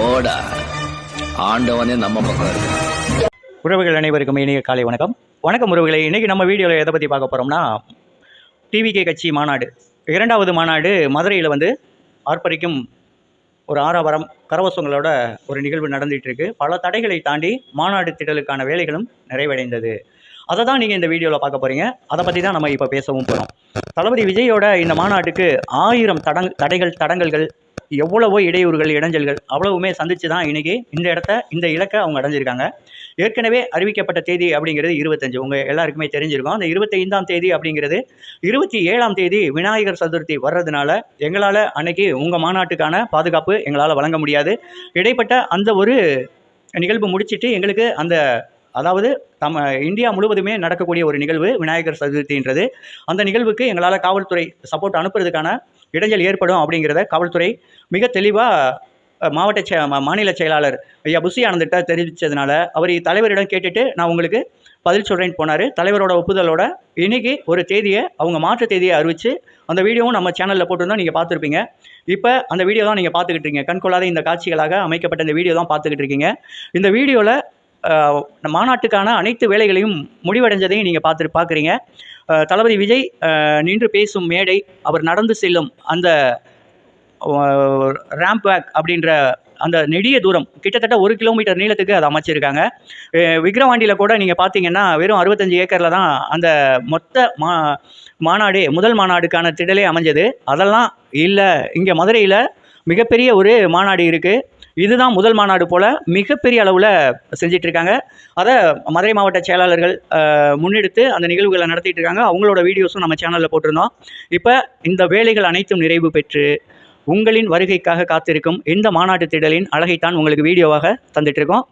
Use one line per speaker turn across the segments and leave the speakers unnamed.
போடா. ஆண்டவனே நம்ம பக்கம் இருக்கு.
உறவுகள் அனைவருக்கும் இனிய காலை வணக்கம். வணக்கம் உறவுகளை இன்றைக்கி நம்ம வீடியோவில் எதை பற்றி பார்க்க போகிறோம்னா டிவிகே கட்சி மாநாடு. இரண்டாவது மாநாடு மதுரையில் வந்து ஆர்ப்பரிக்கும் ஒரு ஆரவாரம் கரவசங்களோட ஒரு நிகழ்வு நடந்துகிட்ருக்கு இருக்கு. பல தடைகளை தாண்டி மாநாடு திடலுக்கான வேலைகளும் நிறைவடைந்தது. அதை தான் நீங்கள் இந்த வீடியோவில் பார்க்க போகிறீங்க அதை பற்றி தான் நம்ம இப்போ பேசவும் போகிறோம் தளபதி விஜயோட இந்த மாநாட்டுக்கு ஆயிரம் தடங் தடைகள் தடங்கல்கள் எவ்வளவோ இடையூறுகள் இடைஞ்சல்கள் அவ்வளவுமே சந்தித்து தான் இன்றைக்கி இந்த இடத்த இந்த இலக்கை அவங்க அடைஞ்சிருக்காங்க. ஏற்கனவே அறிவிக்கப்பட்ட தேதி அப்படிங்கிறது இருபத்தஞ்சு. உங்கள் எல்லாருக்குமே தெரிஞ்சிருக்கும். அந்த இருபத்தைந்தாம் தேதி அப்படிங்கிறது இருபத்தி ஏழாம் தேதி விநாயகர் சதுர்த்தி வர்றதுனால எங்களால் அன்னைக்கு உங்கள் மாநாட்டுக்கான பாதுகாப்பு எங்களால் வழங்க முடியாது. இடைப்பட்ட அந்த ஒரு நிகழ்வு முடிச்சிட்டு எங்களுக்கு அந்த அதாவது நம்ம இந்தியா முழுவதுமே நடக்கக்கூடிய ஒரு நிகழ்வு விநாயகர் சதுர்த்தின்றது. அந்த நிகழ்வுக்கு எங்களால் காவல்துறை சப்போர்ட் அனுப்புறதுக்கான இடைஞ்சல் ஏற்படும் அப்படிங்கிறத காவல்துறை மிக தெளிவாக மாவட்ட செ மா- மாநில செயலாளர் ஐயா புசி ஆனந்திட்ட தெரிவித்ததுனால அவர் தலைவரிடம் கேட்டுட்டு நான் உங்களுக்கு பதில் சொல்கிறேன்னு போனார். தலைவரோட ஒப்புதலோட இன்றைக்கி ஒரு தேதியை அவங்க மாற்று தேதியை அறிவித்து அந்த வீடியோவும் நம்ம சேனலில் போட்டிருந்தோம். நீங்கள் பார்த்துருப்பீங்க. இப்போ அந்த வீடியோ தான் நீங்கள் பார்த்துக்கிட்டு இருக்கீங்க. கண்கொள்ளாத இந்த காட்சிகளாக அமைக்கப்பட்ட இந்த வீடியோ தான் பார்த்துக்கிட்டு இருக்கீங்க. இந்த வீடியோவில் மாநாட்டுக்கான அனைத்து வேலைகளையும் முடிவடைஞ்சதையும் நீங்கள் பார்த்துட்டு பார்க்குறீங்க. தளபதி விஜய் நின்று பேசும் மேடை அவர் நடந்து செல்லும் அந்த ரேம்ப் பேக் அப்படின்ற அந்த நெடிய தூரம் கிட்டத்தட்ட ஒரு கிலோமீட்டர் நீளத்துக்கு அதை அமைச்சிருக்காங்க. விக்ரவாண்டியில் கூட நீங்கள் பார்த்தீங்கன்னா வெறும் அறுபத்தஞ்சு ஏக்கரில் தான் அந்த மொத்த மா மாநாடே முதல் மாநாடுக்கான திடலே அமைஞ்சது. அதெல்லாம் இல்லை. இங்கே மதுரையில் மிகப்பெரிய ஒரு மாநாடு இருக்குது இதுதான் முதல் மாநாடு போல் மிகப்பெரிய அளவில் செஞ்சிட்ருக்காங்க. அதை மதுரை மாவட்ட செயலாளர்கள் முன்னெடுத்து அந்த நிகழ்வுகளை நடத்திட்டு இருக்காங்க அவங்களோட வீடியோஸும் நம்ம சேனலில் போட்டிருந்தோம். இப்போ இந்த வேலைகள் அனைத்தும் நிறைவு பெற்று உங்களின் வருகைக்காக காத்திருக்கும் இந்த மாநாட்டு திடலின் அழகைத்தான் உங்களுக்கு வீடியோவாக தந்துட்டு இருக்கோம்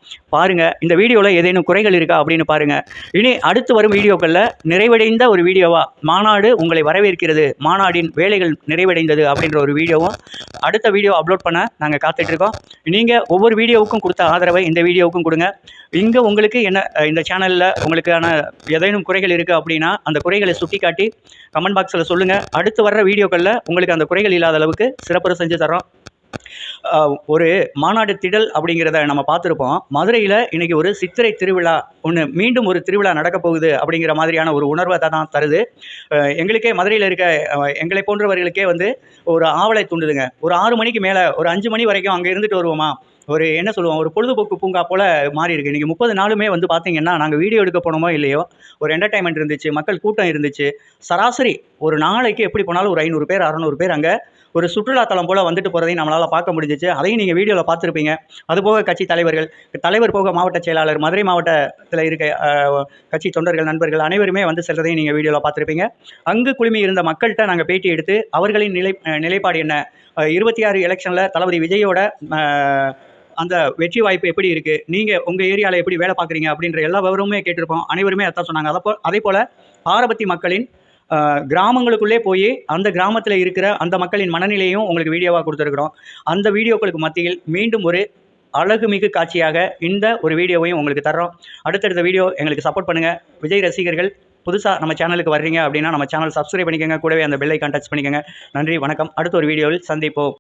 இந்த வீடியோவில் ஏதேனும் குறைகள் இருக்கா அப்படின்னு பாருங்கள் இனி அடுத்து வரும் வீடியோக்களில் நிறைவடைந்த ஒரு வீடியோவா? மாநாடு உங்களை வரவேற்கிறது. மாநாடின் வேலைகள் நிறைவடைந்தது அப்படின்ற ஒரு வீடியோவும் அடுத்த வீடியோ அப்லோட் பண்ண நாங்கள் காத்துட்டு இருக்கோம் நீங்கள் ஒவ்வொரு வீடியோவுக்கும் கொடுத்த ஆதரவை இந்த வீடியோவுக்கும் கொடுங்க. இங்கே உங்களுக்கு என்ன இந்த சேனலில் உங்களுக்கான ஏதேனும் குறைகள் இருக்குது அப்படின்னா அந்த குறைகளை சுட்டி காட்டி கமெண்ட் பாக்ஸில் சொல்லுங்கள் அடுத்து வர்ற வீடியோக்களில் உங்களுக்கு அந்த குறைகள் இல்லாத அளவுக்கு சிறப்புற செஞ்சு தரோம் ஒரு மாநாடு திடல் அப்படிங்கிறத நம்ம பார்த்துருப்போம். மதுரையில் இன்றைக்கி ஒரு சித்திரை திருவிழா ஒன்று மீண்டும் ஒரு திருவிழா நடக்க போகுது அப்படிங்கிற மாதிரியான ஒரு உணர்வை தான் தருது. எங்களுக்கே மதுரையில் இருக்க எங்களை போன்றவர்களுக்கே வந்து ஒரு ஆவலை தூண்டுதுங்க. ஒரு ஆறு மணிக்கு மேலே ஒரு அஞ்சு மணி வரைக்கும் அங்கே இருந்துட்டு வருவோமா? ஒரு என்ன சொல்லுவோம் ஒரு பொழுதுபோக்கு பூங்கா போல் மாறி இருக்கு. இன்றைக்கி முப்பது நாளுமே வந்து பார்த்தீங்கன்னா நாங்கள் வீடியோ எடுக்க போனோமோ இல்லையோ ஒரு என்டர்டைன்மெண்ட் இருந்துச்சு மக்கள் கூட்டம் இருந்துச்சு. சராசரி ஒரு நாளைக்கு எப்படி போனாலும் ஒரு ஐநூறு பேர் அறநூறு பேர் அங்கே ஒரு சுற்றுலாத்தலம் போல் வந்துட்டு போகிறதையும் நம்மளால் பார்க்க முடிஞ்சிச்சு. அதையும் நீங்கள் வீடியோவில் பார்த்துருப்பீங்க. அதுபோக கட்சி தலைவர்கள் தலைவர் போக மாவட்ட செயலாளர் மதுரை மாவட்டத்தில் இருக்க கட்சி தொண்டர்கள் நண்பர்கள் அனைவருமே வந்து செல்றதையும் நீங்கள் வீடியோவில் பார்த்துருப்பீங்க. அங்கு குழுமி இருந்த மக்கள்கிட்ட நாங்கள் பேட்டி எடுத்து அவர்களின் நிலை நிலைப்பாடு என்ன? இருபத்தி ஆறு எலெக்ஷனில் தளபதி விஜயோட அந்த வெற்றி வாய்ப்பு எப்படி இருக்குது நீங்கள் உங்கள் ஏரியாவில் எப்படி வேலை பார்க்குறீங்க? அப்படின்ற எல்லா விவரமுமே கேட்டிருப்போம். அனைவருமே அதான் சொன்னாங்க. அதை போ அதே போல் பாரபத்தி மக்களின் கிராமங்களுக்குள்ளே போய் அந்த கிராமத்தில் இருக்கிற அந்த மக்களின் மனநிலையும் உங்களுக்கு வீடியோவாக கொடுத்துருக்குறோம். அந்த வீடியோக்களுக்கு மத்தியில் மீண்டும் ஒரு அழகுமிகு காட்சியாக இந்த ஒரு வீடியோவையும் உங்களுக்கு தர்றோம். அடுத்தடுத்த வீடியோ எங்களுக்கு சப்போர்ட் பண்ணுங்கள் விஜய் ரசிகர்கள் புதுசாக நம்ம சேனலுக்கு வர்றீங்க அப்படின்னா நம்ம சேனல் சப்ஸ்கிரைப் பண்ணிக்கோங்க. கூடவே அந்த பெல்லை டச் பண்ணிக்கோங்க. நன்றி வணக்கம். அடுத்த ஒரு வீடியோவில் சந்திப்போம்.